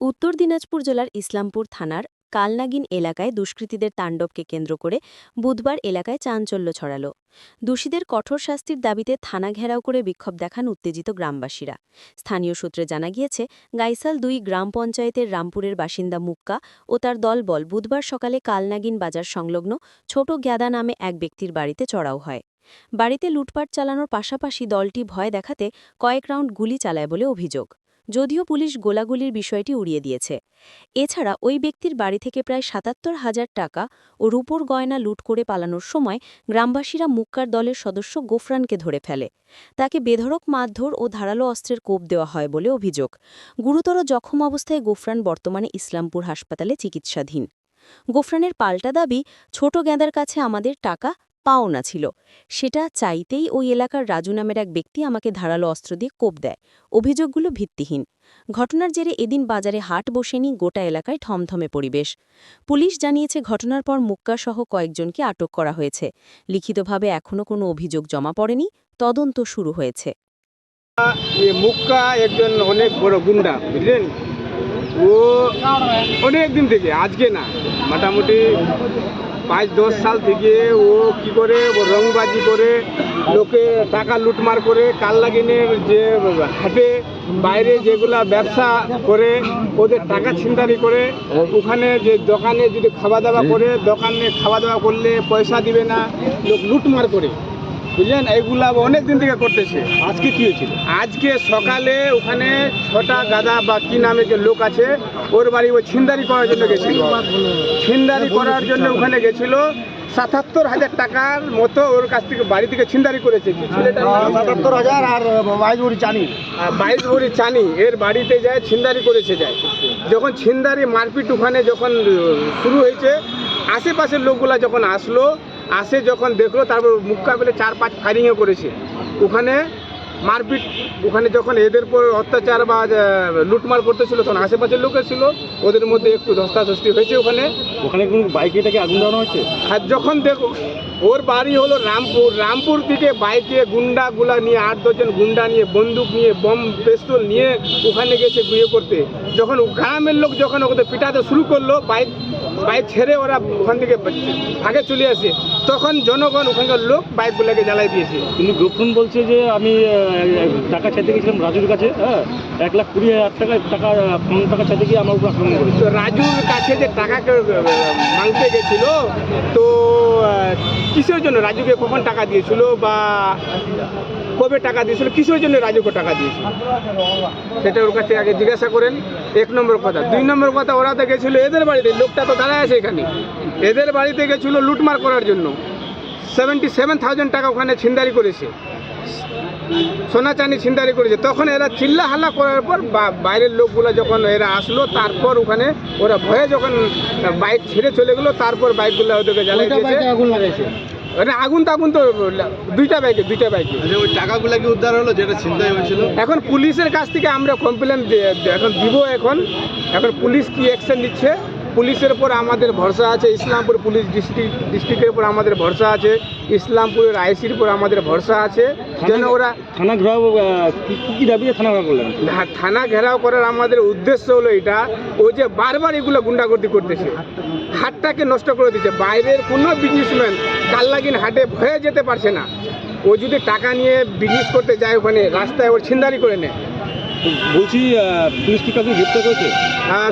উত্তর দিনাজপুর জেলার ইসলামপুর থানার কালনাগিন এলাকায় দুষ্কৃতীদের তাণ্ডবকে কেন্দ্র করে বুধবার এলাকায় চাঞ্চল্য ছড়াল। দোষীদের কঠোর শাস্তির দাবিতে থানা ঘেরাও করে বিক্ষোভ দেখান উত্তেজিত গ্রামবাসীরা। স্থানীয় সূত্রে জানা গিয়েছে, গাইসাল দুই গ্রাম পঞ্চায়েতের রামপুরের বাসিন্দা মুক্কা ও তার দলবল বুধবার সকালে কালনাগিন বাজার সংলগ্ন ছোট গ্যাদা নামে এক ব্যক্তির বাড়িতে চড়াও হয়। বাড়িতে লুটপাট চালানোর পাশাপাশি দলটি ভয় দেখাতে কয়েক রাউন্ড গুলি চালায় বলে অভিযোগ। যদিও পুলিশ গোলাগুলির বিষয়টি উড়িয়ে দিয়েছে। এছাড়া ওই ব্যক্তির বাড়ি থেকে প্রায় সাতাত্তর হাজার টাকা ও রূপোর গয়না লুট করে পালানোর সময় গ্রামবাসীরা মুক্কার দলের সদস্য গোফরানকে ধরে ফেলে। তাকে বেধড়ক, মারধর ও ধারালো অস্ত্রের কোপ দেওয়া হয় বলে অভিযোগ। গুরুতর জখম অবস্থায় গোফরান বর্তমানে ইসলামপুর হাসপাতালে চিকিৎসাধীন। গোফরানের পাল্টা দাবি, ছোট গেঁদার কাছে আমাদের টাকা পাওনা ছিল। সেটা চাইতেই ওই এলাকার রাজু নামের এক ব্যক্তি আমাকে ধারালো অস্ত্র দিয়ে কোপ দেয়। অভিযোগগুলো ভিত্তিহীন। ঘটনার জেরে এদিন বাজারে হাট বসেনি গোটা এলাকায় থমথমে পরিবেশ। পুলিশ জানিয়েছে, ঘটনার পর মুক্কাসহ কয়েকজনকে আটক করা হয়েছে। লিখিতভাবে এখনও কোনো অভিযোগ জমা পড়েনি। তদন্ত শুরু হয়েছে। মুক্কা একজন অনেক বড় গুন্ডা, বুঝলেন? ও অনেক দিন থেকে, আজকে না, মোটামুটি পাঁচ দশ সাল থেকে ও কি করে ও রংবাজি করে লোকে টাকা লুটমার করে কাল্লাগিনের যে হাটে বাইরে যেগুলা ব্যবসা করে ওদের টাকা ছিনতারি করে ওখানে যে দোকানে যদি খাওয়া দাওয়া করে দোকানে খাওয়া দাওয়া করলে পয়সা দিবে না লোক লুটমার করে। বুঝলেন? এইগুলা অনেক দিন থেকে করতেছে। আজকে কি হয়েছিল? আজকে সকালে ওখানে ছটা গাদা বা কি নামে যে লোক আছে ওর বাড়ি ও ছিনদারি করার জন্য গেছিল। ছিনদারি করার জন্য ওখানে গেছিল। সাতাত্তর হাজার টাকার মতো ওর কাছ থেকে বাড়ি থেকে ছিনদারি করেছে। সাতাত্তর হাজার আর বাইশ ভরি চানি। বাইশ ভরি চানি এর বাড়িতে যায় ছিনদারি করেছে যায়। যখন ছিনদারি মারপিট ওখানে যখন শুরু হয়েছে আশেপাশের লোকগুলা যখন আসলো আসে যখন দেখল তারপর মুক্কা পেলে চার পাঁচ ফায়ারিংও করেছে। ওখানে মারপিট ওখানে যখন এদের পর অত্যাচার বা লুটমার করতেছিল তখন আশেপাশের লোক ছিল ওদের মধ্যে একটু ধস্তাধস্তি হয়েছে ওখানে। ওখানে কোন বাইকে এটাকে আগুন দেওয়ানো হয়েছে? আর যখন দেখো ওর বাড়ি হলো রামপুর রামপুর থেকে বাইকে গুন্ডাগুলা নিয়ে আট দশজন গুন্ডা নিয়ে বন্দুক নিয়ে বম পিস্তল নিয়ে ওখানে গেছে বিয়ে করতে। যখন গ্রামের লোক যখন ওদের পিটাতে শুরু করল বাইক বাইক ছেড়ে ওরা ওখান থেকে ভাগে চলে আসে। তখন জনগণ ওখানকার লোক বাইকগুলোকে জ্বালাই দিয়েছে। কিন্তু গোপন বলছে যে আমি টাকা চাইতে গেছিলাম রাজুর কাছে হ্যাঁ? এক লাখ কুড়ি হাজার টাকা টাকা কম টাকা চাইতে গিয়ে আমার উপর আক্রমণ করেছে। তো রাজুর কাছে যে টাকাকে আহ, মাংতে গেছিল তো কিসের জন্য রাজুকে কখন টাকা দিয়েছিল বা কবে টাকা দিয়েছিল? কিসের জন্য রাজুকে টাকা দিয়েছিল? সেটা ওর কাছে আগে জিজ্ঞাসা করেন। এক নম্বর কথা। দুই নম্বর কথা ওরা তো গেছিল এদের বাড়িতে। লোকটা তো দাঁড়ায় আছে এখানে। এদের বাড়িতে গেছিল লুটমার করার জন্য। সেভেন্টি সেভেন থাউজেন্ড টাকা ওখানে ছিনদারি করেছে। সোনা চানি ছিনতারি করেছে। তখন এরা চিল্লা হাল্লা করার পর বা- বাইরের লোকগুলো যখন এরা আসলো তারপর ওখানে ওরা ভয়ে যখন বাইক ছেড়ে চলে গেলো তারপর বাইকগুলো ওদেরকে জ্বালিয়ে দিয়েছে। মানে আগুন তাগুন তো দুইটা বাইকে দুইটা বাইকে ওই টাকাগুলো কি উদ্ধার হলো যেটা ছিনতাই হয়েছিল? এখন পুলিশের কাছ থেকে আমরা কমপ্লেন এখন দিব এখন। এখন পুলিশ কি অ্যাকশন নিচ্ছে? পুলিশের উপর আমাদের ভরসা আছে ইসলামপুর পুলিশ ডিস্ট্রিক্ট ডিস্ট্রিক্টের উপর আমাদের ভরসা আছে ইসলামপুরের আইসির উপর আমাদের ভরসা আছে যেন ওরা থানা ঘেরাও কি কি থানা ঘেরাও করলেন? থানা ঘেরাও করার আমাদের উদ্দেশ্য হলো এটা ও যে বারবার এগুলো গুন্ডাগর্দি করতেছে। হাটটাকে নষ্ট করে দিচ্ছে। বাইরের কোনো বিজনেসম্যান কাল্লাগিন হাটে ভয়ে যেতে পারছে না। ও যদি টাকা নিয়ে বিজনেস করতে যায় ওখানে রাস্তায় ওর ছিনদারি করে নেয়। বলছি পুলিশ কি কাউকে গ্রেপ্তার করেছে?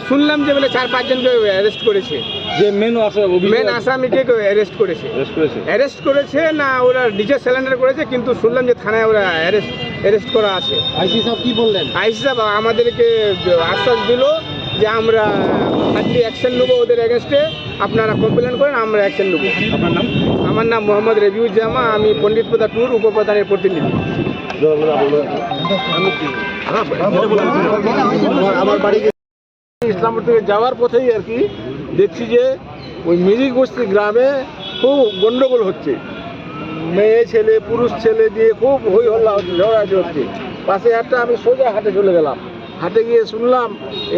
শুনলাম যে বলে চার পাঁচজনকে অ্যারেস্ট করেছে। যে মেন মেন আসামিকে অ্যারেস্ট করেছে। অ্যারেস্ট করেছে? অ্যারেস্ট করেছে না ওরা নিজে স্যালেন্ডার করেছে কিন্তু শুনলাম যে থানায় ওরা অ্যারেস্ট অ্যারেস্ট করা আছে। আইসি সাহেব কি বললেন? আইসি সাহেব আমাদেরকে আশ্বাস দিল যে আমরা হার্ডলি অ্যাকশন নেব ওদের এগেনস্টে আপনারা কমপ্লেন করেন আমরা অ্যাকশন নেব। আপনার নাম? আমার নাম মোহাম্মদ রবিউজ্জামা আমি পণ্ডিত প্রদা ট্যুর উপপ্রধানের প্রতিনিধি। আমার বাড়ি ইসলামপুর থেকে যাওয়ার পথেই আর কি দেখছি যে ওই মিরিক বস্তি গ্রামে খুব গন্ডগোল হচ্ছে। মেয়ে ছেলে পুরুষ ছেলে দিয়ে খুব হই হল্লা হচ্ছে ঝগড়াঝাটি হচ্ছে পাশে হাটটা আমি সোজা হাটে চলে গেলাম। হাটে গিয়ে শুনলাম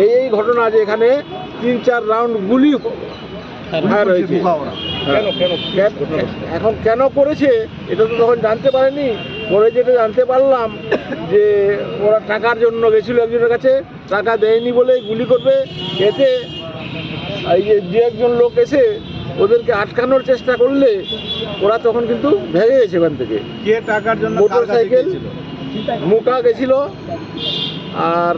এই এই ঘটনা যে এখানে তিন চার রাউন্ড গুলি ফায়ার হয়েছে। কেন কেন এখন কেন করেছে এটা তো তখন জানতে পারেনি। পরে যেটা জানতে পারলাম যে ওরা টাকার জন্য গেছিল একজনের কাছে টাকা দেয়নি বলে গুলি করবে। এতে এই যে যে একজন লোক এসে ওদেরকে আটকানোর চেষ্টা করলে ওরা তখন কিন্তু ভেঙে গেছে ওখান থেকে। কে টাকার জন্য মোটর সাইকেল মুকা গেছিল আর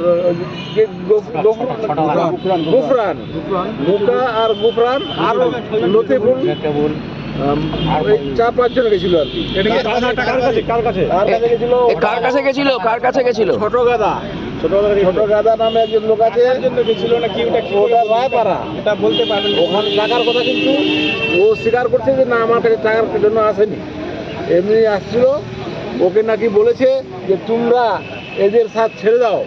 গুফরান। মুকা আর গুফরান আর লতিফুল আম, এই চার পাঁচজন গেছিল আর কি। এটা কি কার কার কাছে? কার কাছে? আর কাছে গেছিল? এ কার কাছে গেছিল? কার কাছে গেছিল? ছোট গাদা। ছোট ছোট গাদা নামে একজন লোক আছে। জন্য গেছিল? না কি ওটা কি? ওটা রায়পাড়া। এটা বলতে পারবেন ওখানে টাকার কথা কিন্তু ও স্বীকার করছে যে না আমার কাছে টাকার জন্য আসেনি। এমনি আসছিল। ওকে নাকি বলেছে যে তোমরা এদের সাথ ছেড়ে দাও।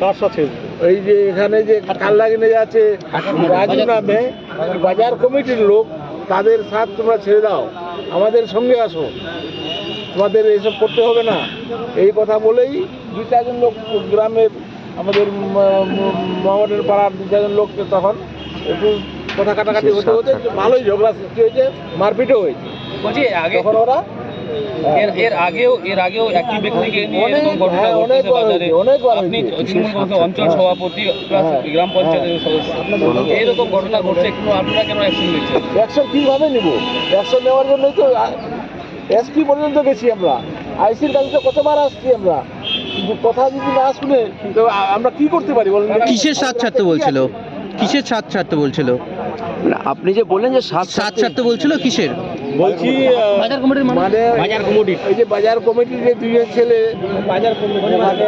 কার সাথে এই যে এখানে যে কাল্লাগিনে যাচ্ছে রাজু নামে বাজার কমিটির লোক তাদের সাথ তোমরা ছেড়ে দাও। আমাদের সঙ্গে আসো। তোমাদের এইসব করতে হবে না। এই কথা বলেই দু চারজন লোক গ্রামের আমাদের মোহাম্মদের পাড়ার দু চারজন লোক তখন একটু কথা কাটাকাটি হতে হতে ভালোই ঝগড়া সৃষ্টি হয়েছে মারপিটও হয়েছে। তখন ওরা এর এর আগেও এর আগেও একই ব্যক্তিকে নিয়ে এরকম ঘটনা হ্যাঁ, বাজারে। আপনি। তৃণমূল অঞ্চল হ্যাঁ। সভাপতি প্লাস হ্যাঁ। গ্রাম পঞ্চায়েতের সদস্য। এইরকম ঘটনা ঘটছে কোনো আপনারা কেন অ্যাকশন নিচ্ছেন? অ্যাকশন কীভাবে নিব? অ্যাকশন নেওয়ার জন্যই তো এসপি পর্যন্ত গেছি আমরা। আইসির কাছে তো কতবার আসছি আমরা? কিন্তু কথা যদি না শুনে তো আমরা কি করতে পারি বলেন? কিসের সাত ছাড়তে বলছিল? কিসের সাত ছাড়তে বলছিল? আপনি যে বললেন যে সাত সাত ছাড়তে বলছিল কিসের? বলছি বাজার কমিটির মানে বাজার কমিটি। ওই যে বাজার কমিটির যে দুজন ছেলে বাজার মানে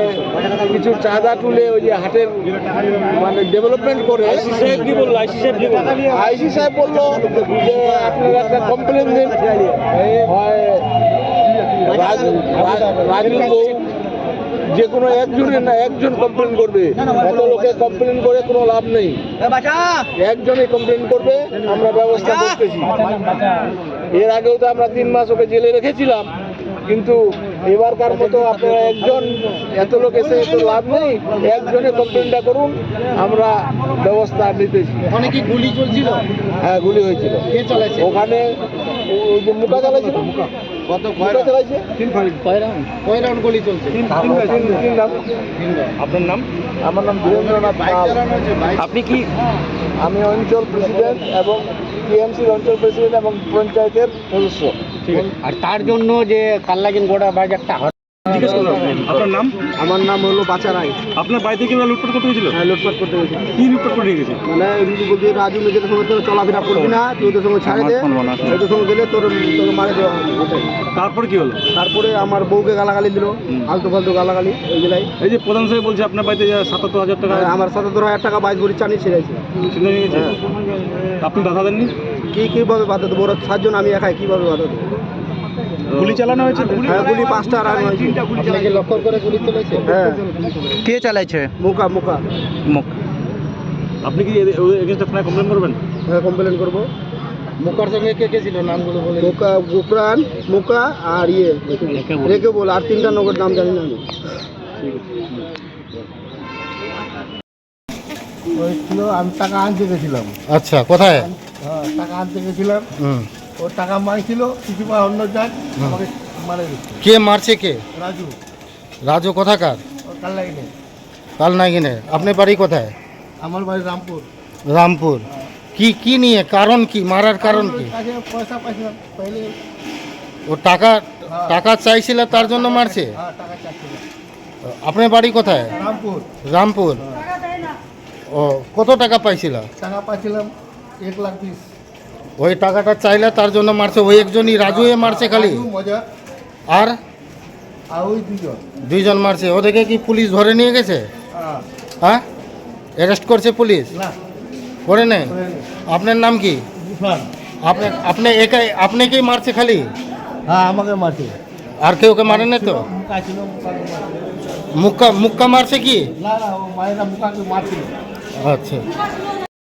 কিছু চাঁদা তুলে ওই যে হাটের মানে ডেভেলপমেন্ট করে। সাহেব কি বলল? আইসি সাহেব কি বলল? আইসি সাহেব বলল যে আপনারা একটা কমপ্লেন দিন। হয় রাজু বউ যে কোনো একজনের না একজন কমপ্লেন করবে। এত লোকে কমপ্লেন করে কোনো লাভ নেই। একজনই কমপ্লেন করবে আমরা ব্যবস্থা করতেছি। এর আগেও তো আমরা তিন মাস ওকে জেলে রেখেছিলাম কিন্তু এবারকার মতো আপনারা একজন এত লোক এসে তো লাভ নেই একজনে কমপ্লেনটা করুন আমরা ব্যবস্থা নিতেছি। ওখানে কি গুলি চলছিল? হ্যাঁ গুলি হয়েছিল। কে চালাইছে? ওখানে ও- ওই যে মুকা চালাইছিল? কত মুকা চালাইছে? তিন কয় রাউন্ড গুলি চলছে? তিন তিন- তিন আপনার নাম? আমার নাম বীরেন্দ্রনাথ আপনি কি আমি অঞ্চল প্রেসিডেন্ট এবং টিএমসির অঞ্চল প্রেসিডেন্ট এবং পঞ্চায়েতের সদস্য। ঠিক আছে। আর তার জন্য যে কাল্লাগিন গোড়া বাজারটা জিজ্ঞেস করলাম। আপনার নাম? আমার নাম হলো বাচারাই আপনার বাড়িতে কি ওরা লুটপাট করতে গেছিল? হ্যাঁ লুটপাট করতে গেছে কি লুটপাট করে নিয়ে গেছে? মানে রুজু বলতে রাজু নিজের সঙ্গে তো চলাফেরা করবি না তুই ওদের সঙ্গে ছাড়ে দে ওদের সঙ্গে গেলে তোর তোকে মারে দেওয়া। তারপরে কি হলো? তারপরে আমার বউকে গালাগালি দিল আলতু ফালতু গালাগালি ওই জেলায় এই যে প্রধান সাহেব বলছে আপনার বাড়িতে সাতাত্তর হাজার টাকা আমার সাতাত্তর হাজার টাকা বাইশ ভরি চানি ছেড়েছে আপনি বাধা দেননি? কি কীভাবে বাধা দেবো? ওরা সাতজন আমি একাই কীভাবে বাধা দেবো? গুলি চালানো হয়েছে হ্যাঁ গুলি পাঁচটা রান হয়েছে লক্ষ্য করে গুলি চলেছে? হ্যাঁ। কে চালাইছে? মুখা মুখা মুখ আপনি কি এগেনস্ট আপনার কমপ্লেন করবেন? হ্যাঁ কমপ্লেন করব। মুখার সঙ্গে কে কে ছিল? নামগুলো বলে মুখা গুফরান মুখা আর ইয়ে। রেখে বল। আর তিনটা নগর নাম জানি না আমি। ওই ছিল আমি টাকা আনতে গেছিলাম। আচ্ছা কোথায়? হ্যাঁ টাকা আনতে গেছিলাম। হুম। ও টাকা মারছিল কিছু পর অন্য যান আমাকে মারে দিচ্ছে। কে মারছে কে? রাজু। রাজু কোথাকার? ও কাল লাগিনি কাল নাগিনে আপনার বাড়ি কোথায়? আমার বাড়ি রামপুর। রামপুর। কি কি নিয়ে? কারণ কি? মারার কারণ কি? কাছে পয়সা পাইছিলাম ও টাকা টাকা চাইছিল তার জন্য মারছে? হ্যাঁ টাকা আপনার বাড়ি কোথায়? রামপুর। রামপুর। ও কত টাকা পাইছিল? টাকা পাচ্ছিলাম এক লাখ বিশ। ওই টাকাটা চাইলে তার জন্য মারছে ওই একজনই রাজু এ মারছে খালি। আর? দুইজন। মারছে। ওদেরকে কি পুলিশ ধরে নিয়ে গেছে? হ্যাঁ। অ্যারেস্ট করছে পুলিশ? করে নেই আপনার নাম কি? আপনি আপনি একাই আপনাকেই মারছে খালি? হ্যাঁ আমাকে মারছে। আর কেউ কে মারে না তো মুক্কা মুক্কা মারছে কি? না না আচ্ছা।